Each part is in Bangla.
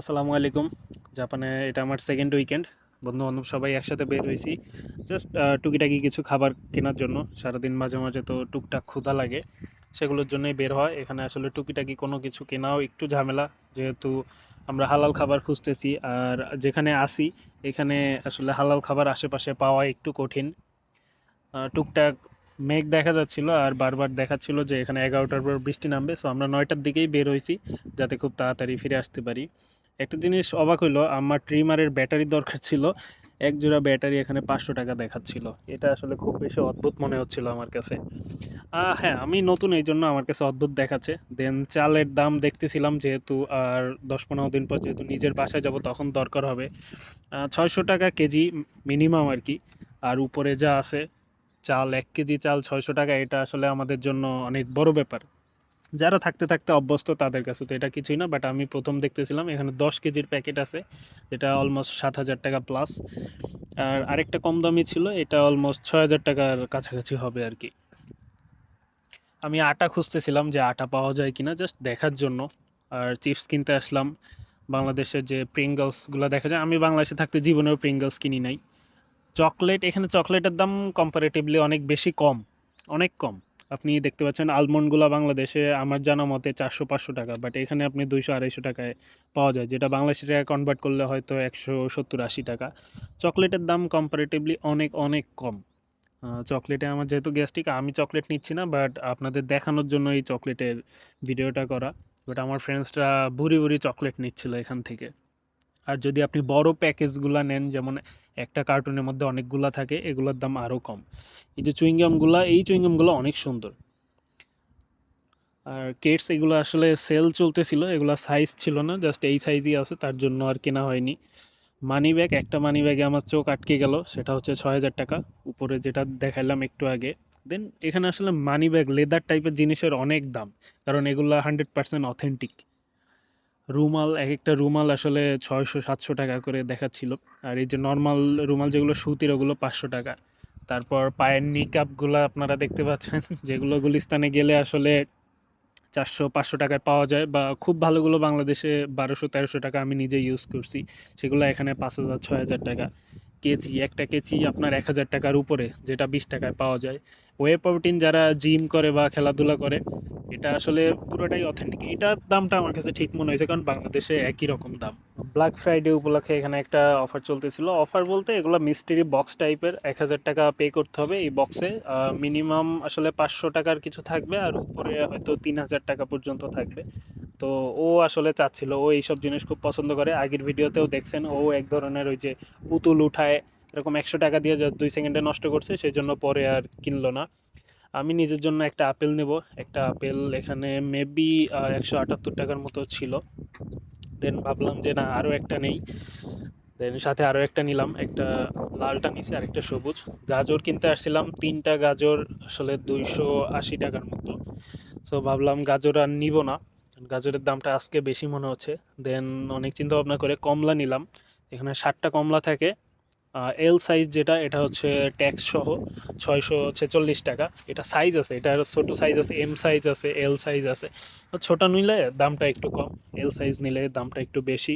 আসসালামু আলাইকুম। জাপানে এটা আমার সেকেন্ড উইকেন্ড বন্ধু বান্ধব সবাই একসাথে বের হয়েছি। জাস্ট টুকিটাকি কিছু খাবার কেনার জন্য। সারাদিন মাঝে মাঝে তো টুকটাক ক্ষুধা লাগে। সেগুলোর জন্যই বের হয়। এখানে আসলে টুকিটাকি কোনো কিছু কেনাও একটু ঝামেলা। যেহেতু আমরা হালাল খাবার খুঁজতেছি। আর যেখানে আসি, এখানে আসলে হালাল খাবার আশেপাশে পাওয়া একটু কঠিন। টুকটাক মেঘ দেখা যাচ্ছিল আর বারবার দেখাচ্ছিল যে এখানে এগারোটার পর বৃষ্টি নামবে। সো আমরা নয়টার দিকেই বের হয়েছি, যাতে খুব তাড়াতাড়ি ফিরে আসতে পারি। একটা জিনিস অবাক হইল, আমার ট্রিমারের ব্যাটারি দরকার ছিল এক জোড়া ব্যাটারি এখানে পাঁচশো টাকা দেখাচ্ছিল। এটা আসলে খুব বেশি অদ্ভুত মনে হচ্ছিল আমার কাছে। হ্যাঁ আমি নতুন এই জন্য আমার কাছে অদ্ভুত দেখাচ্ছে। দেন চালের দাম দেখতেছিলাম যেহেতু, আর দশ পনেরো দিন পর যেহেতু নিজের বাসায় যাব তখন দরকার হবে। ছয়শো টাকা কেজি মিনিমাম আর কি। আর উপরে যা আছে, চাল, এক কেজি চাল ছয়শো টাকা, এটা আসলে আমাদের জন্য অনেক বড় ব্যাপার। যারা থাকতে থাকতে অভ্যস্ত তাদের কাছে তো এটা কিছুই না বাট আমি প্রথম দেখতেছিলাম এখানে দশ কেজির প্যাকেট আছে, যেটা অলমোস্ট সাত হাজার টাকা প্লাস আর আরেকটা কম দামি ছিল, এটা অলমোস্ট ছয় হাজার টাকার কাছাকাছি হবে আর কি। আমি আটা খুঁজতেছিলাম যে আটা পাওয়া যায় কিনা জাস্ট দেখার জন্য। আর চিপস কিনতে আসলাম, বাংলাদেশের যে প্রিঙ্গলসগুলো দেখা যায়, আমি বাংলাদেশে থাকতে জীবনেও প্রিঙ্গলস কিনি নাই। চকলেট, এখানে চকলেটের দাম কম্পারেটিভলি অনেক বেশি কম, অনেক কম। আপনি দেখতে পাচ্ছেন আলমন্ডগুলো বাংলাদেশে আমার জানা মতে চারশো পাঁচশো টাকা বাট এখানে আপনি দুইশো আড়াইশো টাকায় পাওয়া যায়, যেটা বাংলাদেশি টাকা কনভার্ট করলে হয়তো একশো সত্তর আশি টাকা। চকলেটের দাম কম্পারেটিভলি অনেক অনেক কম। চকলেটে আমার যেহেতু গ্যাস্ট্রিক, আমি চকলেট নিচ্ছি না বাট আপনাদের দেখানোর জন্য এই চকলেটের ভিডিওটা করা। বাট আমার ফ্রেন্ডসরা ভুরি ভুরি চকলেট নিচ্ছিল এখান থেকে। আর যদি আপনি বড় প্যাকেজগুলো নেন, যেমন একটা কার্টুনের মধ্যে অনেকগুলা থাকে, এগুলোর দাম আরও কম। এই যে চুইংগামগুলো, এই চুইংগামগুলো অনেক সুন্দর। আর কেটস এগুলো আসলে সেল চলতেছিল, এগুলো সাইজ ছিল না জাস্ট এই সাইজই আছে, তার জন্য আর কেনা হয়নি। মানি ব্যাগ, একটা মানি ব্যাগে আমার চোখ আটকে গেল, সেটা হচ্ছে ছয় হাজার টাকা। উপরে যেটা দেখাইলাম একটু আগে। দেন এখানে আসলে মানি ব্যাগ লেদার টাইপের জিনিসের অনেক দাম, কারণ এগুলো হান্ড্রেড পার্সেন্ট অথেন্টিক রুমাল এক একটা রুমাল আসলে ছয়শো, সাতশো টাকা করে দেখাচ্ছিল। আর এই যে নর্মাল রুমাল যেগুলো সুতির, ওগুলো পাঁচশো টাকা। তারপর পায়ের নিকাপগুলো আপনারা দেখতে পাচ্ছেন, যেগুলো গুলিস্তানে গেলে আসলে চারশো, পাঁচশো টাকায় পাওয়া যায় বা খুব ভালোগুলো বাংলাদেশে বারোশো, তেরোশো টাকা আমি নিজে ইউজ করছি। সেগুলো এখানে পাঁচ হাজার, ছয় হাজার টাকা। কেজি, একটা কেজি আপনার এক হাজার টাকার উপরে, যেটা বিশ টাকায় পাওয়া যায়। ওয়ে প্রোটিন যারা জিম করে বা খেলাধুলা করে, এটা আসলে পুরোটাই অথেন্টিক এটার দামটা আমার কাছে ঠিক মনে হয়েছে, কারণ বাংলাদেশে একই রকম দাম। ব্ল্যাক ফ্রাইডে উপলক্ষে এখানে একটা অফার চলতেছিল। অফার বলতে এগুলো মিস্ট্রি বক্স টাইপের এক হাজার টাকা পে করতে হবে এই বক্সে মিনিমাম আসলে পাঁচশো টাকার কিছু থাকবে, আর উপরে হয়তো তিন হাজার টাকা পর্যন্ত থাকবে। তো ও আসলে চাচ্ছিল, ও এইসব জিনিস খুব পছন্দ করে। আগের ভিডিওতেও দেখছেন, ও এক ধরনের ওই যে পুতুল উঠায়, এরকম একশো টাকা দিয়ে যা দুই সেকেন্ডে নষ্ট করছে সেই জন্য পরে আর কিনলো না। আমি নিজের জন্য একটা আপেল নেব। একটা আপেল এখানে মেবি একশো আটাত্তর টাকার মতো ছিল। দেন ভাবলাম যে না আরও একটা নেই। দেন সাথে আরও একটা নিলাম। একটা লালটা নিছি আর একটা সবুজ। গাজর কিনতে আসছিলাম, তিনটা গাজর আসলে দুইশো আশি টাকার মতো। সো ভাবলাম গাজর আর নিব না। গাজরের দামটা আজকে বেশি মনে হচ্ছে। দেন অনেক চিন্তা ভাবনা করে কমলা নিলাম। এখানে ষাটটা কমলা থাকে। এল সাইজ যেটা এটা হচ্ছে ট্যাক্স সহ ছয়শো ছেচল্লিশ টাকা। এটা সাইজ আছে এটা ছোটো সাইজ আছে এম সাইজ আছে এল সাইজ আছে। ছোটো নিলে দামটা একটু কম এল সাইজ নিলে দামটা একটু বেশি।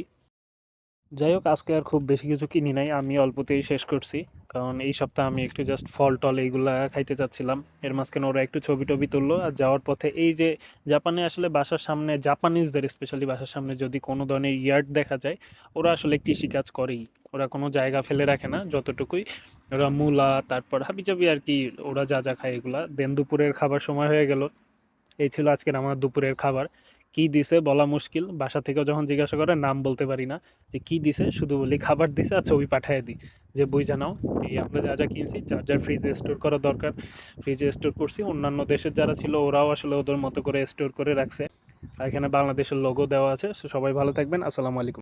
যাই হোক আজকে আর খুব বেশি কিছু কিনি নাই আমি অল্পতেই শেষ করছি। কারণ এই সপ্তাহে আমি একটু জাস্ট ফল টল এইগুলা খাইতে চাচ্ছিলাম। এর মাঝখানে ওরা একটু ছবি টবি তুললো আর যাওয়ার পথে এই যে জাপানে আসলে বাসার সামনে, জাপানিজদের স্পেশালি বাসার সামনে যদি কোনো ধরনের ইয়ার্ড দেখা যায়, ওরা আসলে কৃষিকাজ করেই। ওরা কোনো জায়গা ফেলে রাখে না যতটুকুই। ওরা মূলা, তারপর হাবিজাবি আর কি, ওরা যা যা খায় এগুলা। দেন দুপুরের খাবার সময় হয়ে গেল। এই ছিল আজকের আমার দুপুরের খাবার। কি দিছে বলা মুশকিল। বাসা থেকেও যখন জিজ্ঞাসা করে, নাম বলতে পারি না যে কি দিছে, শুধু বলি খাবার দিছে আর ছবি পাঠিয়ে দিই। যে বই জানাও এই আমরা যা যা কিনছি, যার যার ফ্রিজে স্টোর করা দরকার ফ্রিজে স্টোর করছি। অন্যান্য দেশের যারা ছিল, ওরাও আসলে ওদের মতো করে স্টোর করে রাখছে। আর এখানে বাংলাদেশের লোগো দেওয়া আছে সবাই ভালো থাকবেন। আসসালামু আলাইকুম।